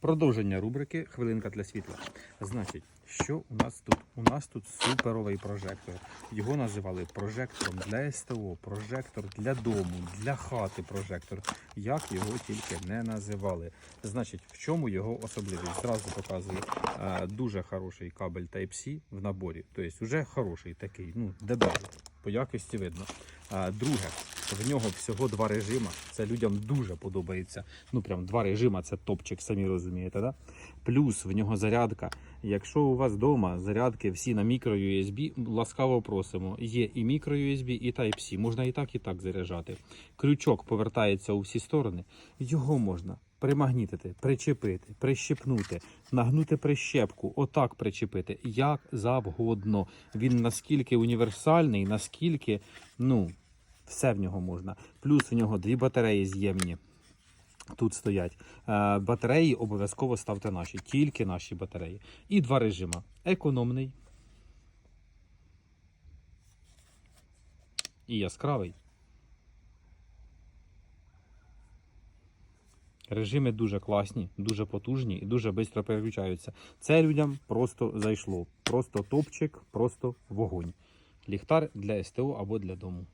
Продовження рубрики Хвилинка для світла. Значить, що у нас тут? У нас тут суперовий прожектор. Його називали прожектором для СТО, прожектор для дому, для хати прожектор. Як його тільки не називали. Значить, в чому його особливість? Зразу показую е, дуже хороший кабель Type-C в наборі. Тобто, вже хороший такий, ну, дебелий. По якості видно. Друге, в нього всього два режима. Це людям дуже подобається. Ну прям два режима, це топчик, самі розумієте, да? Плюс в нього зарядка. Якщо у вас вдома зарядки всі на мікро USB, ласкаво просимо. Є і мікро USB, і Type-C. Можна і так, і так заряджати. Крючок повертається у всі сторони. Його можна примагнітити, причепити, прищепнути, нагнути прищепку, отак причепити, як завгодно. Він наскільки універсальний, наскільки, ну, все в нього можна. Плюс в нього дві батареї з'ємні. Тут стоять. Е, Батареї обов'язково ставте наші, тільки наші батареї. І два режима: економний і яскравий. Режими дуже класні, дуже потужні і дуже швидко переключаються. Це людям просто зайшло. Просто топчик, просто вогонь. Ліхтар для СТО або для дому.